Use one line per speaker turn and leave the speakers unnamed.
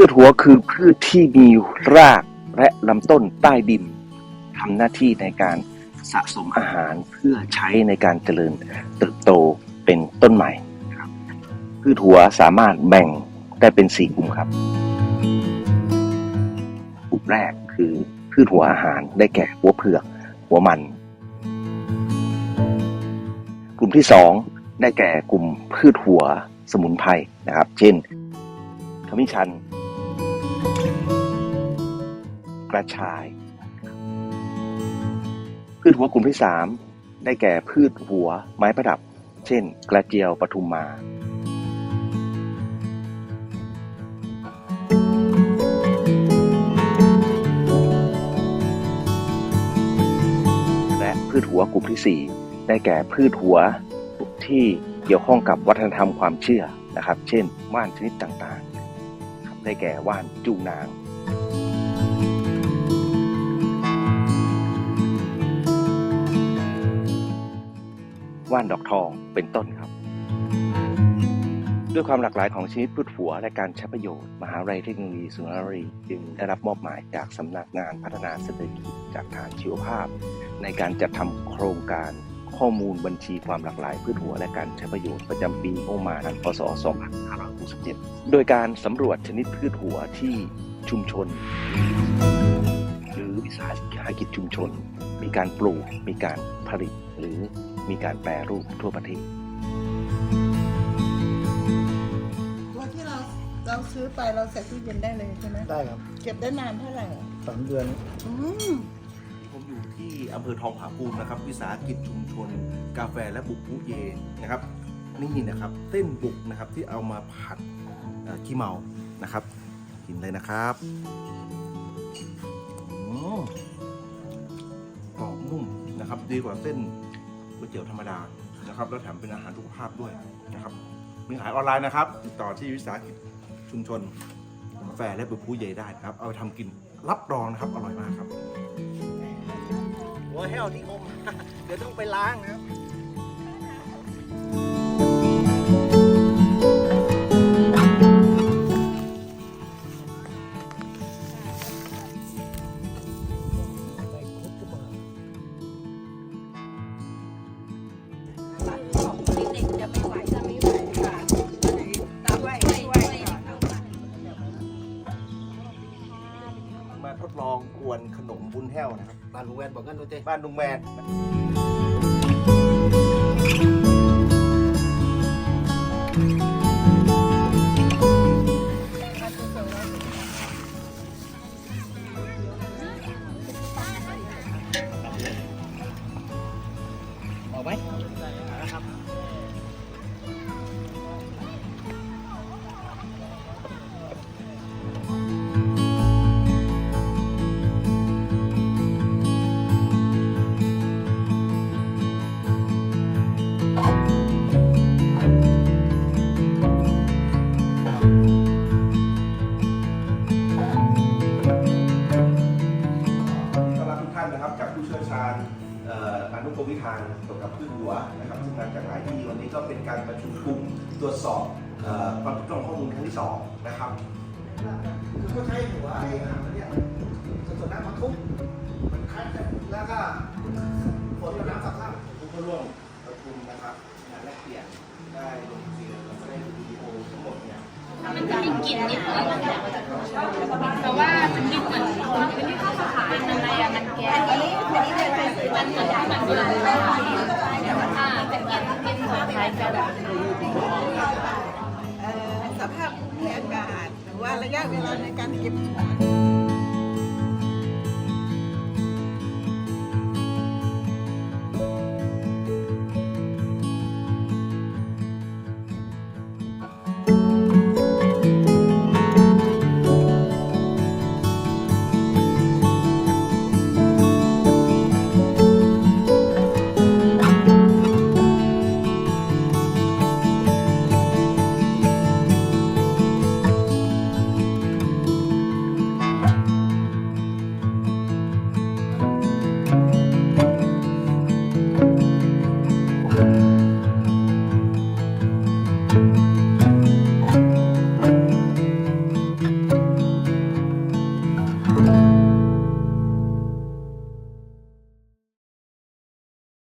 พืชหัวคือพืชที่มีรากและลำต้นใต้ดินทำหน้าที่ในการสะสมอาหารเพื่อใช้ในการเจริญเติบโตเป็นต้นใหม่ครับพืชหัวสามารถแบ่งได้เป็นสี่กลุ่มครับกลุ่มแรกคือพืชหัวอาหารได้แก่หัวเผือก หัวมัน กลุ่มที่สองได้แก่กลุ่มพืชหัวสมุนไพรนะครับ เช่นขมิ้นชัน กระชาย พืชหัวกลุ่มที่สามได้แก่พืชหัวไม้ประดับ เช่น กระเจียวปทุมมาและพืชหัวกลุ่มที่สี่ได้แก่พืชหัวที่เกี่ยวข้องกับวัฒนธรรมความเชื่อนะครับ เช่นว่านชนิดต่างๆ ได้แก่ว่านจูนาง ว่านดอกทองเป็นต้นครับ ด้วยความหลากหลายของชนิดพืชหัวและการใช้ประโยชน์ มหาวิทยาลัยเทคโนโลยีสุนทรรีจึงได้รับมอบหมายจากสำนักงานพัฒนาเศรษฐกิจจากฐานชีวภาพ ในการจัดทำโครงการข้อมูลบัญชีความหลากหลายพืชหัวและการใช้ประโยชน์ประจำปีงบประมาณพศ 2567 โดยการสำรวจชนิดพืชหัวที่ชุมชน หรือวิสาหกิจชุมชน มีการปลูก มีการผลิตหรือ มีการแปรรูปทั่วประเทศ
ตัวที่เราเราซื้อไปเราใส่ตู้เย็นได้เลยใช่ไหม
ได้ครับ
เก็บได้นานเท่าไหร่อะ
สามเดือน
อืม
ผมอยู่ที่อำเภอทองผาภูมินะครับ วิสาหกิจชุมชน กาแฟและบุกผู้เยนะครับ นี่นะครับเส้นบุกนะครับที่เอามาผัดเอ่อขี้เมานะครับ กินเลยนะครับอืมกรอบนุ่มนะครับ ดีกว่าเส้นก๋ วยเตี๋ยวธรรมดานะครับแล้วแถมเป็นอาหารสุขภาพด้วยนะครับมีขายออนไลน์นะครับ ติดต่อที่วิสาหกิจชุมชนกาแฟและบุพูเยได้นะครับ เอาไปทำกินรับรองนะครับอร่อยมากครับ
หัวแห้วที่อมเดี๋ยวต้องไปล้างนะครับ
ด็กจะไม่ไหวจะไม่ไหวค่ะตามไว้ไว้ค่ะ
มาทดลองกวนขนมบุญแห้วนะครับ
บ้านลุงแวนบอกกันดูเต้
บ้านลุงแมน กรมวิธานเกี่ยวกับพืชหัวนะครับซึ่งมาจากหลายที่วันนี้ก็เป็นการประชุมกลุ่มตรวจสอบความถูกต้องข้อมูลครั้งที่สองนะครับ
คือเขาใช้หัวไอ้หางเนี่ยสดๆน้ำมาทุบมันคั้นกันแล้วก็ผลกับน้ำสับข้าง
ผู้เข้าร่วมประชุมนะครับงานแลกเปลี่ยนได้ลงเสียงแล้วก็ได้ดูวิดีโอทั้งหมดเนี่ย
มันจะมีกลิ่นนิดนึงแต่ว่าจะกลิ่นเหมือนเป็นที่ข้าวขายเป็นอะไรอะมันแก๊ส มันเหมือนมันเหมือนอ่าแต่กลิ่นกลิ่นเหมือนคล้ายกัน
เอ่อสภาพภูมิอากาศหรือว่าระยะเวลาในการเก็บ